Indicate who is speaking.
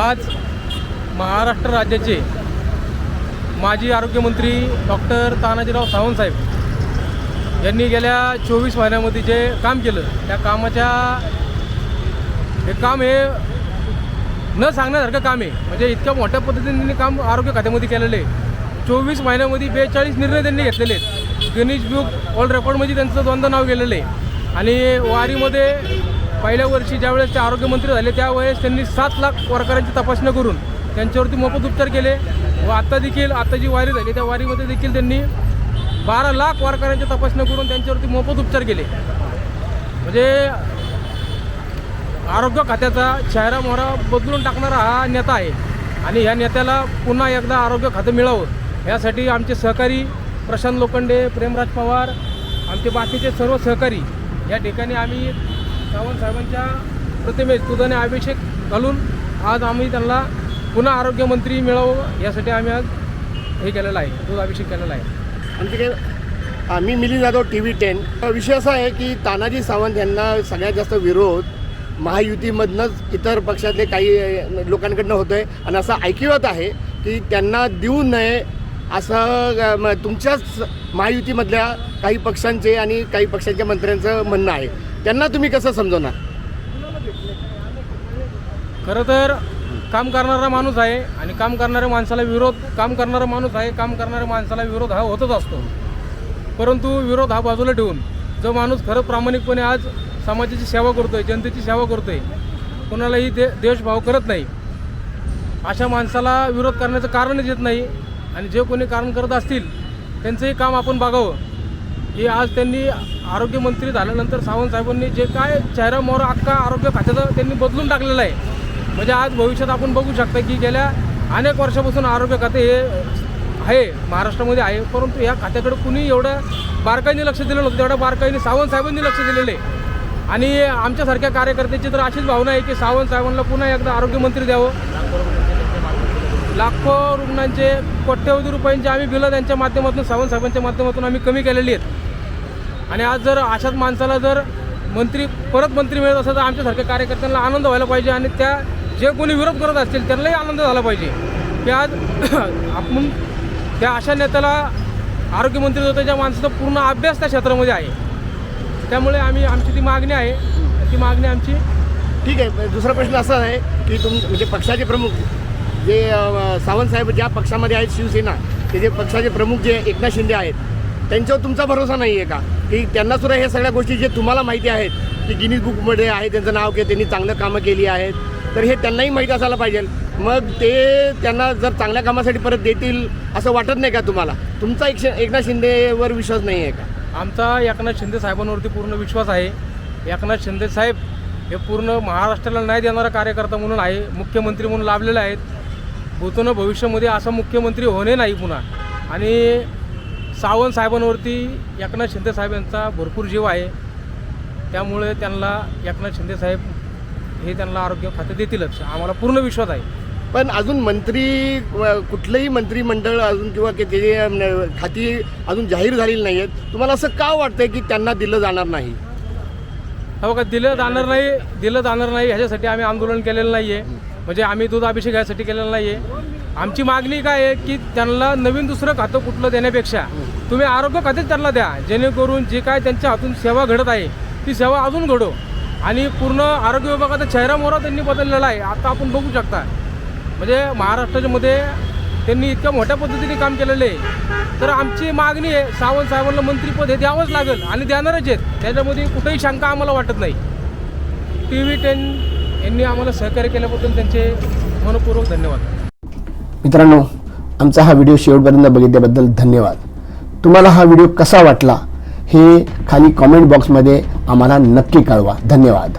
Speaker 1: आज महाराष्ट्र राज्याचे माजी आरोग्यमंत्री डॉक्टर तानाजीराव सावंतसाहेब यांनी गेल्या चोवीस महिन्यामध्ये जे काम केलं त्या कामाच्या हे काम हे न सांगण्यासारखं काम आहे. म्हणजे इतक्या मोठ्या पद्धतीने त्यांनी काम आरोग्य खात्यामध्ये केलेलं आहे. चोवीस महिन्यामध्ये बेचाळीस निर्णय त्यांनी घेतलेले आहेत. गिनीज बुक वर्ल्ड रेकॉर्डमध्ये त्यांचं दोनदा नाव गेलेलं आहे. आणि वारीमध्ये पहिल्या वर्षी ज्यावेळेस ते आरोग्यमंत्री झाले त्यावेळेस त्यांनी सात लाख वारकऱ्यांची तपासणी करून त्यांच्यावरती मोफत उपचार केले व आत्ता देखील आत्ता जी वारी झाली त्या वारीमध्ये देखील त्यांनी बारा लाख वारकऱ्यांची तपासणी करून त्यांच्यावरती मोफत उपचार केले. म्हणजे आरोग्य खात्याचा चेहरा मोहरा बदलून टाकणारा हा नेता आहे. आणि ह्या नेत्याला पुन्हा एकदा आरोग्य खातं मिळावं. यासाठी आमचे सहकारी प्रशांत लोखंडे प्रेमराज पवार आमचे बाकीचे सर्व सहकारी या ठिकाणी आम्ही सावंतसाहेबांच्या प्रतिमेस दुधाने अभिषेक घालून आज आम्ही त्यांना पुन्हा आरोग्यमंत्री मिळावं यासाठी आम्ही आज हे केलेलं आहे दूध अभिषेक केलेला आहे.
Speaker 2: आमच्याकडे आम्ही मी Milind Jadhav T V ten. विषय असा आहे की तानाजी सावंत यांना सगळ्यात जास्त विरोध महायुतीमधनंच इतर पक्षातले काही लोकांकडनं होतो आहे आणि असं ऐकिवत आहे की त्यांना देऊ नये असं तुमच्याच महायुतीमधल्या काही पक्षांचे आणि काही पक्षांच्या मंत्र्यांचं म्हणणं आहे. त्यांना तुम्ही कसं समजवणार?
Speaker 1: खरं तर काम करणारा माणूस आहे आणि काम करणाऱ्या माणसाला विरोध काम करणारा माणूस आहे काम करणाऱ्या माणसाला विरोध हा होतच असतो. परंतु विरोध हा बाजूला ठेवून जो माणूस खरं प्रामाणिकपणे आज समाजाची सेवा करतोय जनतेची सेवा करतोय. कोणालाही दे देशभाव करत नाही. अशा माणसाला विरोध करण्याचं कारणच येत नाही. आणि जे कोणी कारण करत असतील त्यांचंही काम आपण बघावं. हे आज त्यांनी आरोग्यमंत्री झाल्यानंतर सावंत साहेबांनी जे काय चेहरा मोहरा अख्खा आरोग्य खात्याचं त्यांनी बदलून टाकलेलं आहे. म्हणजे आज भविष्यात आपण बघू शकता की गेल्या अनेक वर्षापासून आरोग्य खाते हे आहे महाराष्ट्रामध्ये आहे. परंतु या खात्याकडे कुणी एवढं बारकाईने लक्ष दिलं नव्हतं. तेवढ्या बारकाईने सावंत साहेबांनी लक्ष दिलेलं आहे. आणि आमच्यासारख्या कार्यकर्त्याची तर अशीच भावना आहे की सावंत साहेबांना पुन्हा एकदा आरोग्यमंत्री द्यावं. लाखो रुग्णांचे कोट्यवधी रुपयांचे आम्ही बिलं त्यांच्या माध्यमातून सावंत साहेबांच्या माध्यमातून आम्ही कमी केलेली आहेत. आणि आज जर अशाच माणसाला जर मंत्री परत मंत्री मिळत असेल तर आमच्यासारख्या कार्यकर्त्यांना आनंद व्हायला पाहिजे आणि त्या जे कोणी विरोध करत असतील त्यांनाही आनंद झाला पाहिजे. की आज आपण त्या अशा नेत्याला आरोग्यमंत्री होतं ज्या माणसाचा पूर्ण अभ्यास त्या क्षेत्रामध्ये आहे. त्यामुळे आम्ही आमची ती मागणी आहे. ती मागणी आमची.
Speaker 2: ठीक आहे दुसरा प्रश्न असा आहे की तुम म्हणजे पक्षाचे प्रमुख जे सावंत साहेब ज्या पक्षामध्ये आहेत शिवसेना ते जे पक्षाचे प्रमुख जे एकनाथ शिंदे आहेत त्यांच्यावर तुमचा भरोसा नाही आहे का? की त्यांना सुद्धा ह्या सगळ्या गोष्टी जे तुम्हाला माहिती आहेत की गिनीज बुकमध्ये आहे त्यांचं नाव की त्यांनी चांगलं कामं केली आहेत तर हे त्यांनाही माहीत असायला पाहिजे. मग ते त्यांना जर चांगल्या कामासाठी परत देतील असं वाटत नाही का तुम्हाला? तुमचा एक एकनाथ शिंदेवर विश्वास नाही आहे का?
Speaker 1: आमचा एकनाथ शिंदे साहेबांवरती पूर्ण विश्वास आहे. एकनाथ शिंदे साहेब हे पूर्ण महाराष्ट्राला न्याय देणारा कार्यकर्ता म्हणून आहे मुख्यमंत्री म्हणून लाभलेले आहेत. भूतनं भविष्यामध्ये असा मुख्यमंत्री होणे नाही पुन्हा. आणि सावंत साहेबांवरती एकनाथ शिंदे साहेब यांचा भरपूर जीव आहे. त्यामुळे त्यांना एकनाथ शिंदे साहेब हे त्यांना आरोग्य खाते देतीलच. आम्हाला पूर्ण विश्वास आहे.
Speaker 2: पण अजून मंत्री कुठलंही मंत्रिमंडळ अजून किंवा की ते खाती अजून जाहीर झालेली नाही आहेत तुम्हाला असं का वाटतंय की त्यांना दिलं जाणार नाही?
Speaker 1: हो का दिलं जाणार नाही दिलं जाणार नाही ह्याच्यासाठी आम्ही आंदोलन केलेलं नाही आहे म्हणजे आम्ही दूध अभिषेक यासाठी केलेलं नाही आहे आमची मागणी काय आहे की त्यांना नवीन दुसरं खातं कुठलं देण्यापेक्षा तुम्ही आरोग्य खातेच त्यांना द्या. जेणेकरून जे काय त्यांच्या हातून सेवा घडत आहे ती सेवा अजून घडो. आणि पूर्ण आरोग्य विभागाचा चेहरा मोहरा त्यांनी बदललेला आहे. आता आपण बघू शकता. म्हणजे महाराष्ट्राच्या मध्ये त्यांनी इतक्या मोठ्या पद्धतीने काम केलेलं आहे. तर आमची मागणी आहे सावंत साहेबांना मंत्रीपद हे द्यावंच लागेल आणि देणारच आहेत. त्याच्यामध्ये कुठेही शंका आम्हाला वाटत नाही. टी व्ही टेन यांनी आम्हाला सहकार्य केल्याबद्दल त्यांचे मनपूर्वक धन्यवाद.
Speaker 2: मित्रांनो आमचा हा व्हिडिओ शेवटपर्यंत बघितल्याबद्दल धन्यवाद. तुम्हाला हा व्हिडिओ कसा वाटला हे खाली कॉमेंट बॉक्समध्ये आम्हाला नक्की कळवा. धन्यवाद.